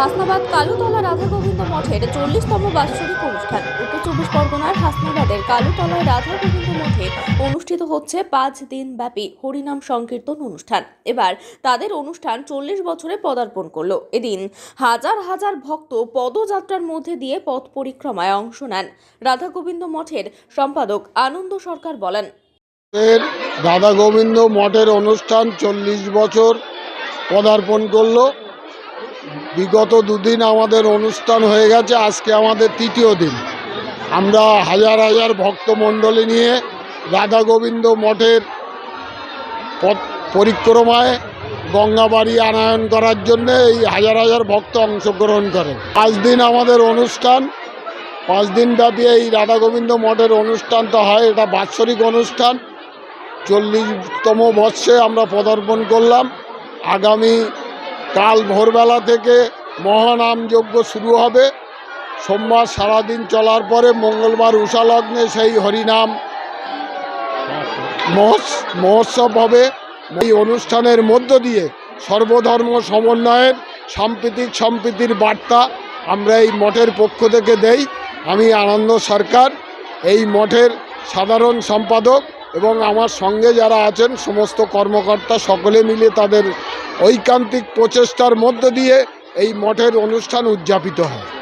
হাসনাবাদ কালুতলা রাধা গোবিন্দ মঠের চল্লিশতম বাৎসরিক অনুষ্ঠান। উত্তর চব্বিশ পরগনার হাসনাবাদের কালুতলায় রাধা গোবিন্দ মঠে অনুষ্ঠিত হচ্ছে পাঁচ দিন ব্যাপী হরিনাম সংকীর্তন অনুষ্ঠান। এবার তাদের অনুষ্ঠান চল্লিশ বছরে পদার্পণ করল। এদিন হাজার হাজার ভক্ত পদযাত্রার মধ্যে দিয়ে পথ পরিক্রমায় অংশ নেন। রাধা গোবিন্দ মঠের সম্পাদক আনন্দ সরকার বলেন রাধা গোবিন্দ মঠের অনুষ্ঠান চল্লিশ বছর পদার্পণ করল। বিগত দুদিন আমাদের অনুষ্ঠান হয়ে গেছে, আজকে আমাদের তৃতীয় দিন। আমরা হাজার হাজার ভক্তমণ্ডলী নিয়ে রাধা গোবিন্দ মঠের পথ পরিক্রমায় গঙ্গাবাড়ি আনায়ন করার জন্য এই হাজার হাজার ভক্ত অংশগ্রহণ করেন। পাঁচ দিন আমাদের অনুষ্ঠান, পাঁচ দিন ব্যাপী এই রাধা গোবিন্দ মঠের অনুষ্ঠানটা হয়, এটা বাৎসরিক অনুষ্ঠান। চল্লিশতম বর্ষে আমরা পদার্পণ করলাম। আগামী কাল ভোরবেলা থেকে মহানাম যজ্ঞ শুরু হবে। সোমবার সারাদিন চলার পরে মঙ্গলবার উষালগ্নে সেই হরিনাম মহোৎস- মহোৎসব হবে। এই অনুষ্ঠানের মধ্য দিয়ে সর্বধর্ম সমন্বয়ের সাম্প্রতিক সম্প্রীতির বার্তা আমরা এই মঠের পক্ষ থেকে দেই। আমি আনন্দ সরকার, এই মঠের সাধারণ সম্পাদক এবং আমার সঙ্গে যারা আছেন, সমস্ত কর্মকর্তা সকলে মিলে তাদের ঐকান্তিক প্রচেষ্টার মধ্য দিয়ে এই মঠের অনুষ্ঠান উদযাপিত হয়।